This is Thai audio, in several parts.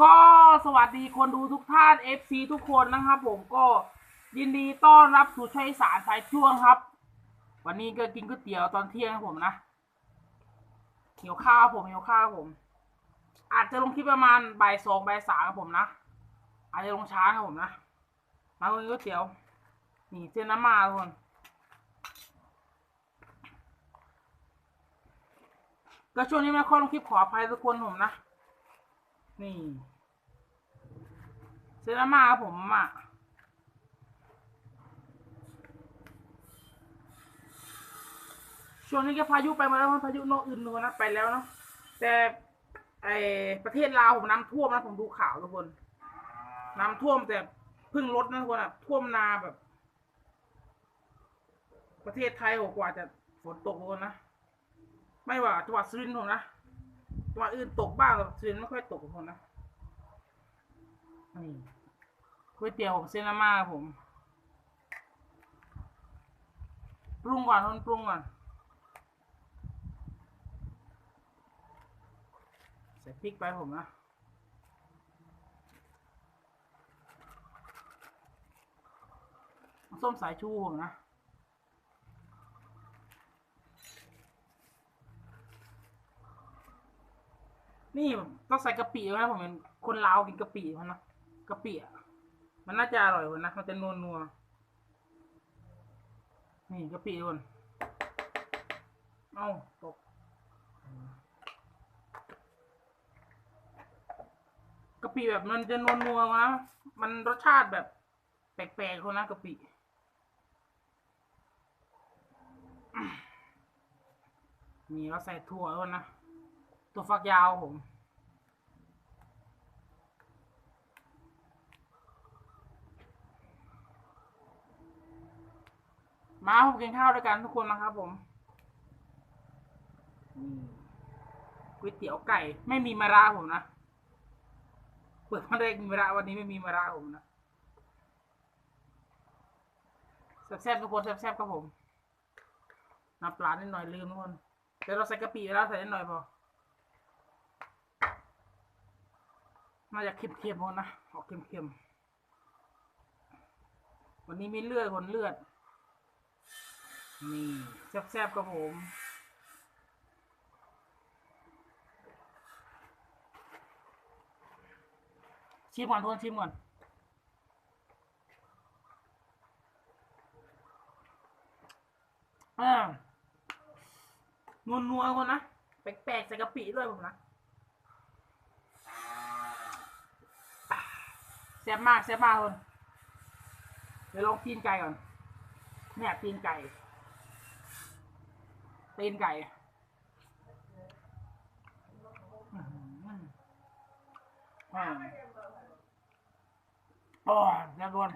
ก็สวัสดีคนดูทุกท่าน FC ทุกคนนะครับผมก็ยินดีต้อนรับสู่ช่วยสารสายช่วงครับ วันนี้ก็กินก๋วยเตี๋ยวตอนเที่ยงครับผมนะเหี่ยวข้าวผมเหี่ยวข้าวผม อาจจะลงคลิปประมาณบ่ายสองบ่ายสามครับผมนะ อาจจะลงช้าครับผมนะมาคนก๋วยเตี๋ยวนี่เส้นน้ำมาทุกคนก็ช่วงนี้ไม่ค่อยลงคลิปขออภัยทุกคนผมนะ นี่ ซรามาครับผมอะช่วงนี้ก็พายุไปมาแล้วพายุโนอื่นนูนนะไปแล้วเนาะแต่ไอประเทศลาวผมน้ำท่วมนะผมดูข่าวทุกคนน้ำท่วมแต่เพิ่งลดนะทุกคนอะท่วมนาแบบ ประเทศไทยโหกว่าจะฝนตกทุกคนนะไม่ว่าจังหวัดสุรินทร์ผมนะจังหวัดอื่นตกบ้างแต่สุรินทร์ไม่ค่อยตกผมนะนี่ ก๋วยเตี๋ยวผมเส้นละมาครับผม ปรุงก่อนทนปรุงก่อน ใส่พริกไปผมนะส้มสายชูผมนะนี่ต้องใส่กะปิด้วยนะผมเป็นคนลาวกินกะปิมันนะกะปิอะ มันน่าจะอร่อยกว่านะ มันจะนัวนัวนี่กะปิทุกคนเอ้าตกกะปิแบบมันจะนัวนัวนะ มันรสชาติแบบแปลกๆคนนะกะปินี่เราใส่ถั่วด้วยนะ ตัวฝักยาวผม มาผมกินข้าวด้วยกันทุกคนนะครับผมก๋วยเตี๋ยวไก่ ไม่มีมะระผมนะ เปิดมาได้มีมะระวันนี้ไม่มีมะระผมนะแซ่บๆทุกคนแซ่บๆครับผมน้ำปลานิดหน่อยลืมทุกคนแต่เราใส่กะปิไปแล้วใส่นิดหน่อยพอน่าจะเค็มๆพอนะออกเค็มๆวันนี้มีเลือดคนเลือด นี่แซ่บๆกับผมชิมก่อนทุกคนชิมก่อนอ่านวลนัวๆคนนะแปลกๆใส่กะปิด้วยผมนะแซ่บมากแซ่บมากคนเดี๋ยวลองตีนไก่ก่อนเนี่ยตีนไก่ ตีนไก่อ่าโอ้ยแซ่บคน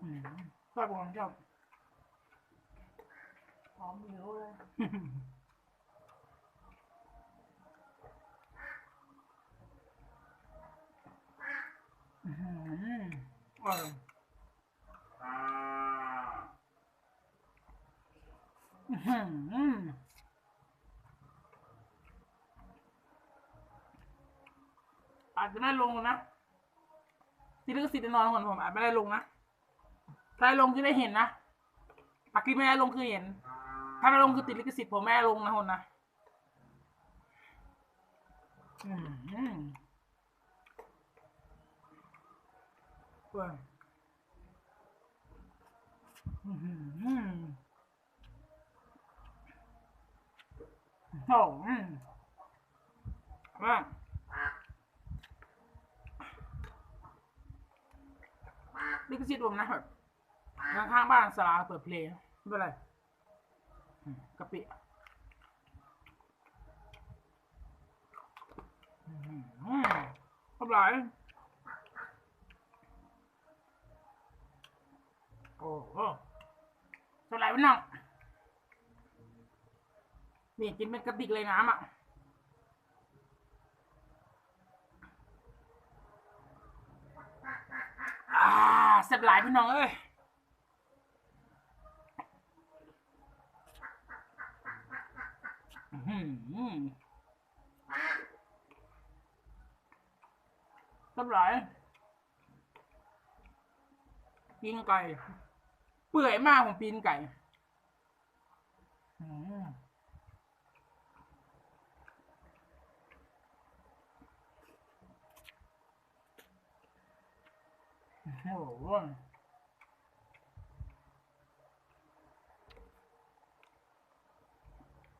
อืมชอบผมชอบหอมหิวเลย อื้อหืออร่อยอื้อหืออาจจะไม่ลงนะที่ลิขสิทธิ์แน่นอนคนผมอาจไม่ได้ลงนะถ้าได้ลงคือได้เห็นนะปากที่ไม่ได้ลงคือเห็น ถ้าไม่ลงคือติดลิขสิทธิ์ผมไม่ได้ลงนะคนนะอืม เว้ยอื้อหือโอ้โหว่าลิขสิทธิ์ผมนะแบบข้างๆบ้านสลาเปิดเพลงไม่เป็นไรกะปิอืมอร่อย โอ้โหสลายไปหน่องนี่กินเป็นกระติกเลยน้ำอะซ่บหลายพี่น้องเอ้ยอื้อหือแซ่บหลายปีนไก่ เปื่อยมากของปีนไก่อืมโอ้โห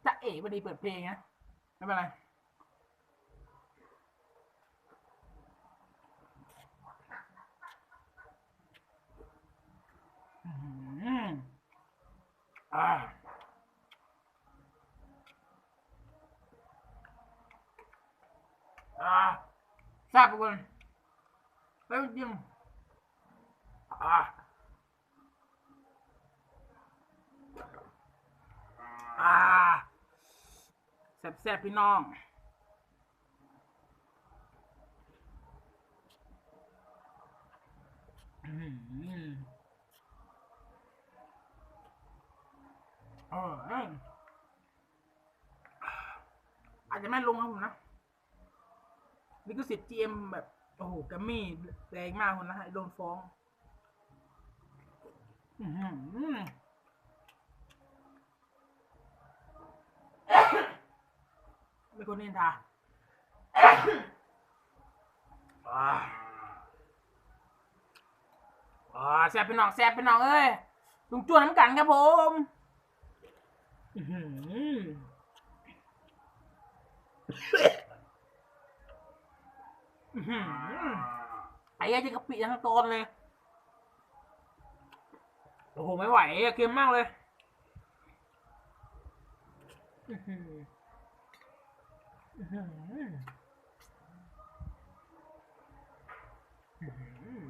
จะเอ๋พอดีเปิดเพลงนะไม่เป็นไร อื้อหือ อ่าอ่าทราบกคนเฮ้ยจริงอ่าอ่าแซ่บๆพี่น้องอื้อหือ เออเอ้ยอาจจะไม่ลงครับผมนะลิขสิทธิ์ GM แบบ โอ้โหแกัมมี่แรงมากคนนะฮะโดนฟ้องอื้อหือไม่คนเนินทาอ่าอ่าแซ่บเป็นน้องแซ่บเป็นน้องเอ้ยลุงจวนน้ำกันครับผม ไอ้ยาจะกะปิทั้งตอนเลยโอ้โหไม่ไหวอะเค็มมากเลยอื้อหืออื้อหืออื้อหือ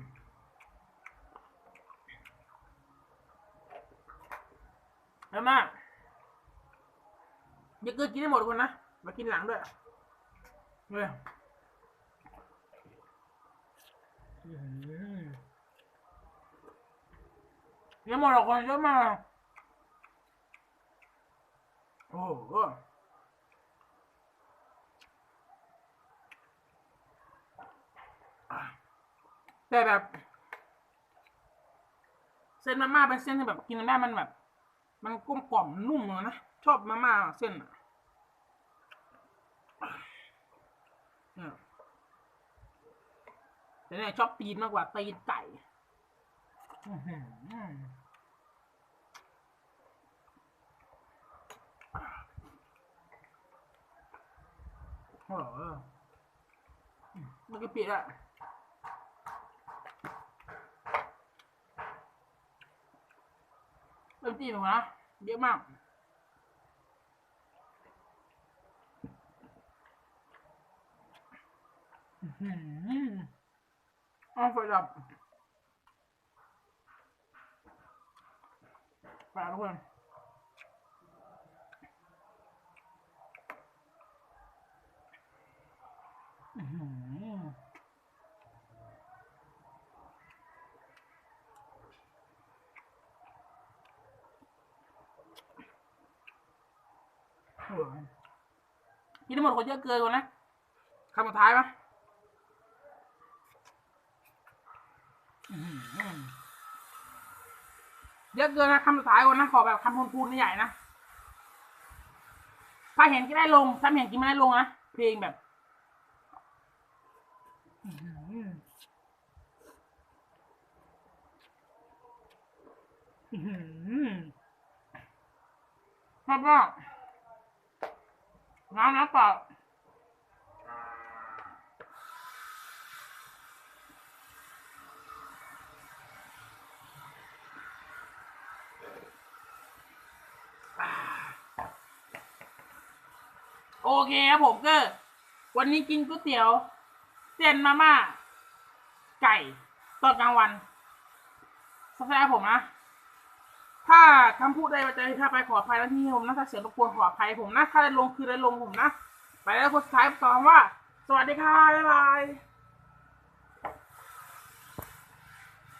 แล้วมาก อย่าเกินกินให้หมดคนนะ มากินหลังด้วยเลยอื้อหือเยหมดคนเยอะมาก โอ้โหแต่แบบ เส้นมาม่าเป็นเส้นที่แบบกินได้มันแบบ มันกลมกล่อมนุ่มเลยนะ ชอบมาม่าเส้นอะเนี่ยแต่เนี่ยชอบตีนมากกว่าตีนไก่โอ้โหมันก็ปิดอะ เริ่มตีนหนูนะเยอะมากอื้อหือเอาไฟดับแปะทุกคนอื้อหือโอ้โหกิ นทั้งหมดคนเยอะเกินกว่านะคำสุดท้ายปะเยอะเกินนะคำสุดท้ายก่อนนะขอแบบคำพูนพูนใหญ่นะถ้าเห็นก็ได้ลงถ้าไม่เห็นกินไม่ได้ลงนะเพลงแบบอื้อหืออื้อหือชอบมาก น้ำน้ำเปล่าโอเคครับผมก็ วันนี้กินก๋วยเตี๋ยว เส้นมาม่า ไก่ตอนกลางวันสักแรกผมนะ ถ้าคำพูดใดมาใจถ้าไปขออภัยแล้วที่ผมนะถ้าเสียงรบกวนขออภัยผมนะถ้าได้ลงคือได้ลงผมนะ ไปแล้วคนสุดท้ายตอบว่า สวัสดีค่ะบ๊ายบาย